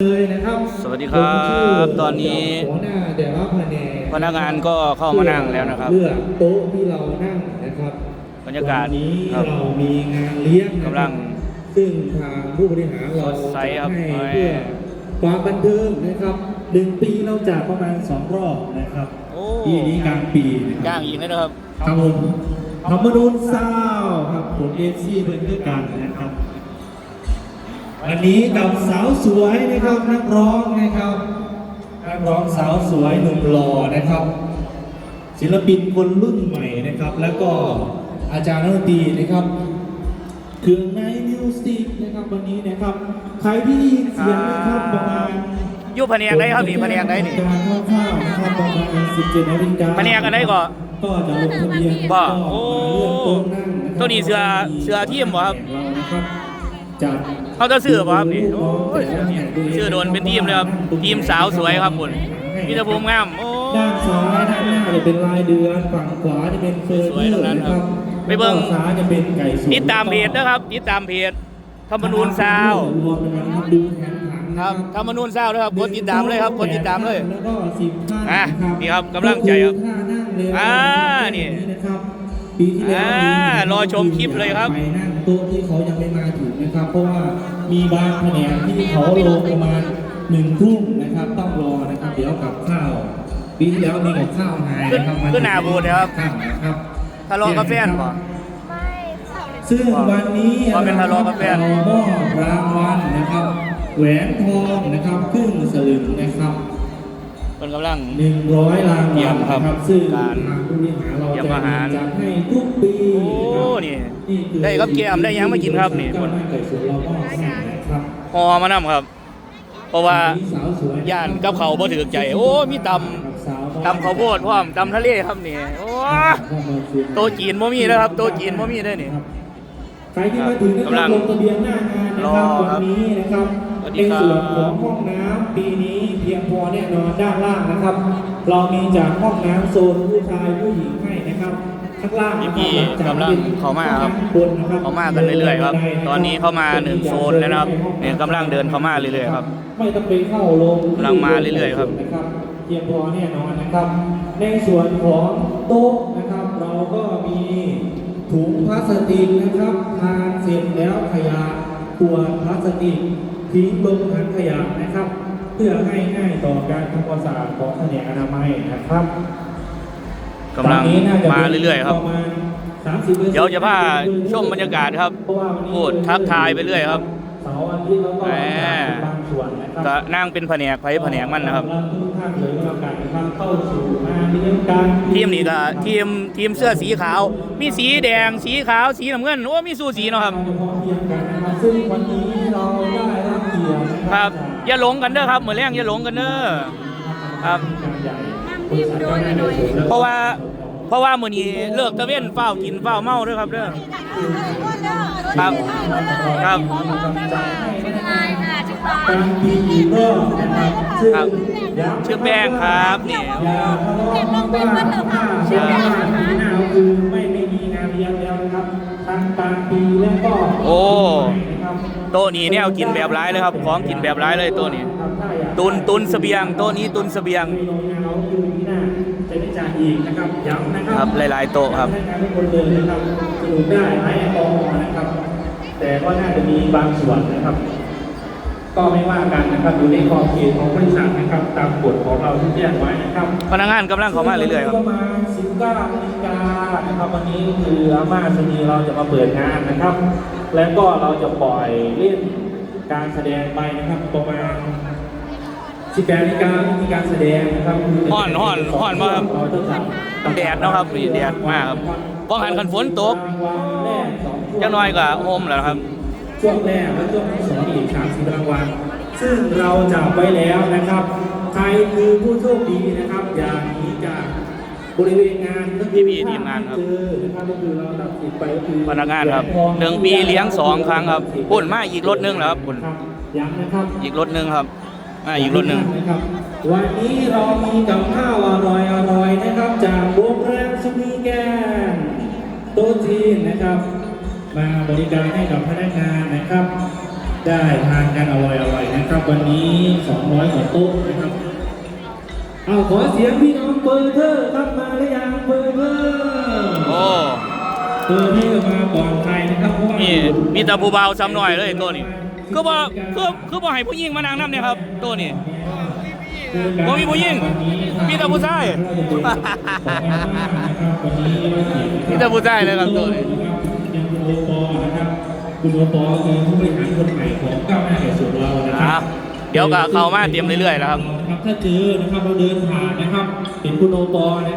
เลยนะครับสวัสดีครับตอนนี้หัวหน้าแต่ละแผนกพนักงานก็เข้ามานั่งแล้วนะครับเลือกโต๊ะที่เรานั่งนะครับบรรยากาศวันนี้ครับเรามีงานเลี้ยงนะครับกำลังซึ่งทางผู้บริหารเราสดใสครับจะให้โอ้ยเพื่อความบันเทิงนะครับหนึ่งปีเราจัดประมาณสองรอบนะครับโอ้ปีนี้กลางปีนะครับจ้างอีกนะครับครับผมธรรมนูญซาวครับผมเอฟซีเพื่อนด้วยกันนะครับ วันนี้กับสาวสวยนะครับนักร้องนะครับนักร้องสาวสวยหนุ่มหล่อนะครับ ศิลปินคนรุ่นใหม่นะครับ แล้วก็อาจารย์นักดนตรีนะครับเครื่องในมิวสิกนะครับวันนี้นะครับใครที่ได้ยินเสียงนะครับประมาณอยู่แผนกไหนครับนี่แผนกไหนนี่การคร่าวๆนะครับประมาณ17นาฬิกาแผนกอันไหนก่อนก็จะลงทะเบียนบ่ก็โอ้มาเลือกโต๊ะนั่งนะครับตัวนี้เสือเสือทีมบ่ครับ เรานะครับจัดเขาจะซื้อป่ะครับนี่โอ้ยชื่อโดนเป็นทีมเลยครับทีมสาวสวยครับคุณพิธภูมิงามโอ้ด้านซ้ายด้านหน้าจะเป็นลายเดือนฝั่งขวาจะเป็นเฟอร์สวยนิทั้งนั้นนะคครัรับบไปเบิ่งแล้วก็ซ้ายจะเป็นไก่สวนติดตามเพจนะครับติดตามเพจธรรมนูญซาวรวมกันนะครับดูแผนผังคนะรับธรรมนูญซาวนะครับกดติดตามเลยครับกดติดตามเลยแล้วก็สิบท่านอะนะครับนี่ครับกำลังใจครับก็อท่านั่ งเรืออ่านี่นะครับปีที่แล้วอ่ารอชมคลิปเลยครับไปนั่งโต๊ะที่เขายังไม่มาถึงนะครับ เพราะว่ามีบางแผนกที่เขาลงประมาณหนึ่งทุ่มนะครับ ต้องรอนะครับ เดี๋ยวกับข้าวปีที่แล้วมีกับข้าวหายนะครับมัขึ้นหน้าบูธนะครับ ข้าวนะครับทะเลาะกับแฟนบ่ซึ่งวันนี้ว่าเป็นทะเลาะกับแฟนเรามอบรางวัลนะครับ แหวนทองนะครับครึ่งสลึงนะครับ เป็นกำลัง หนึ่งร้อยรางเยี่วัยลมครับนะครับซึ่งการทางผู้บริหารเราเยี่ยมอาหารจัดให้ทุกปีโอ้นี่ได้กับแกมได้ยังมากินครับนี่ก้าวหน้าไก่สวนเรามอบให้นะครับหอมานำครับ เพราะว่าสาวสวยย่านกับเขาวบ่ถือใจโอ้มีตำตำข้าวโพดพร้อมตำทะเลครับนี่โอ้ โตะจีนบ่มีนะครับโตะจีนบ่มีเด้อนี่ใครที่มาถึงนะคกำลัรับงลงทะเบียนหน้างานนะครรัอบครัวับนนี้นะครับสวัสดีในครับ ส่วนของห้องน้ำปีนี้เพี ยงพอแน่นอนด้านล่างนะครับ เรามีจากห้องน้ำโซนผู้ชายผู้หญิงให้นะครับข้างล่างนะครับพี่ๆหจกำลังเข้ามาครับบนนะครับเข้ามากันเรื่อยๆครับ ตอนนี้เข้ามาหนึ่งโซนแล้วนะครับเนี่ยกำลังเดินเข้ามาเรื่อยๆครับไม่ต้องไปเข้าลงกำลังมาเรื่อยๆครับนะครับเพียงพอแน่นอนนะครับ ในส่วนของโต๊ะนะครับ เราก็มีถุงพลาสติกนะครับ ทานเสร็จแล้วขยะขวดพลาสติกทิ้งลงถังขยะนะครับ เพื่อให้ง่ายต่อการทำความสะอาดของแผนกอนามัยนะครับกำลังตอนนี้น่จะมาเรื่อย ๆ ครับปะมาณ30%เดี๋ยวจะพาชมบรรยากาศครับเพราะว่าวันนี้พูดทักทายไปเรื่อยครับเสาร์อาทิตย์แล้วก็แหมบางส่วนนะครับก็นั่งเป็นแผนกไผแผนกมันนะครับทุกท่านเลยก็แล้วกันนะครับเข้าสู่งานเลี้ยงกันทีมนี้ก็ทีมทีมเสื้อสีขาว มีสีแดงสีขาวสีน้ำเงินโอ้มีสู้สีเนาะครับเฉพาะเพียงกันนะครับซึ่งวันนี้เราได้ รับเกียรตินะครับอย่าหลงกันเด้อครับเหมือนแรงอย่าหลงกันเด้อครับเพราะว่าเพราะว่ามื้อนี้เลิกตะเว้นเฝ้าวกินเฝ้าวเมาเด้อครับเด้อครับครับการปีอีกรอบนะครับซึ่งครับย้ำชื่อแป้งครับนี่อย่าทะเลาะกันว่าถ้าเชื่อว่าปีหน้าคือไม่ไม่มีงานเลี้ยงแล้วนะครับทั้งกลางปีแล้วก็โอ้นะครับ โต๊ะนี้เนี่ยเอากินแบบร้ายเลยครับของกินแบบร้ายเลยโต๊ะนี้ ตุนตุนเสบียงโต๊ะนี้ตุนเสบียงในโรงงานเราคือปีหน้าจะได้จ่ายอีกนะครับย้ำนะครัครับหลายๆโต๊ะครับพนักงานทุกคนเลยนะครับสนุกได้ใช้แอลกอฮอล์นะครับแต่ก็น่าจะมีบางส่วนนะครับ ก็ไม่ว่ากันนะครับอยู่ในขอบเขตของบริษัทนะครับ ตามกฎของเราที่แจ้งไว้นะครับพนักงานกำลังเข้ามาเรื่อยๆครับประมาณ19นาฬิกานะครับวันนี้คืออาม่าชนีเราจะมาเปิดงานนะครับ แล้วก็เราจะปล่อยเล่นการแสดงไปนะครับประมาณ18นาฬิกามีการแสดงนะครับคือจะฮ้อนฮ้อนฮ้อนมากครับเราจะจัดแดดเนาะครับนี่แดดมากครับป้องกันคันฝนตกรางวัลแรกสองช่วงจังน้อยก็โฮมแล้วครับ ช่วงแรกและช่วงที่สองอีกสามสิบรางวัลซึ่งเราจับไว้แล้วนะครับ ใครคือผู้โชคดีนะครับ อย่างนี้จากบริเวณงานก็คือพี่ๆทีมงานครับเจอนะครับก็คือเราตัดสินไปก็คือพนักงานครับหนึ่งปีเลี้ยงสองครั้งครับปุ่นมาอีกรถหนึงแล้วครับปุ่นย้ำนะครับอีกรถหนึงครับมาอีกรถหนึงนะครับวันนี้เรามีกับข้าวอร่อยอร่อยๆนะครับ จากโรงแรมสุนีแกนโต๊ะจีนนะครับ มาบริการให้กับพนักงานนะครับ ได้ทานกันอร่อยๆนะครับ วันนี้ 200กว่าโต๊ะนะครับเอาขอเสียงพี่น้องเบอร์เทอร์ครับมาหรือยังเบอร์เทอร์โอ้เบอร์เทอร์มาก่อนใครนะครับเพราะว่ามีมีแต่ผู้เบาซ้ำหน่อยเลยตัวนี้คือบ่คือคือบ่ให้ผู้หญิงมานั่งนำเนี่ยครับ ตัวนี้บ่มีผู้หญิงมีแต่ผู้ชายมีแต่ผู้ชายเลยครับตัวนี้ยังคุณ โอปอนะครับคุณโอปอคือผู้บริหารคนใหม่ของก้าวหน้าแห่งสุดเรานะคอะรับเดี๋ยวก็เข้ามาเตรียมเรื่อยๆแล้วครับ ถ้าเจอนะครับเราเดินผ่านนะครับ เห็นคุณโอปอนะครับ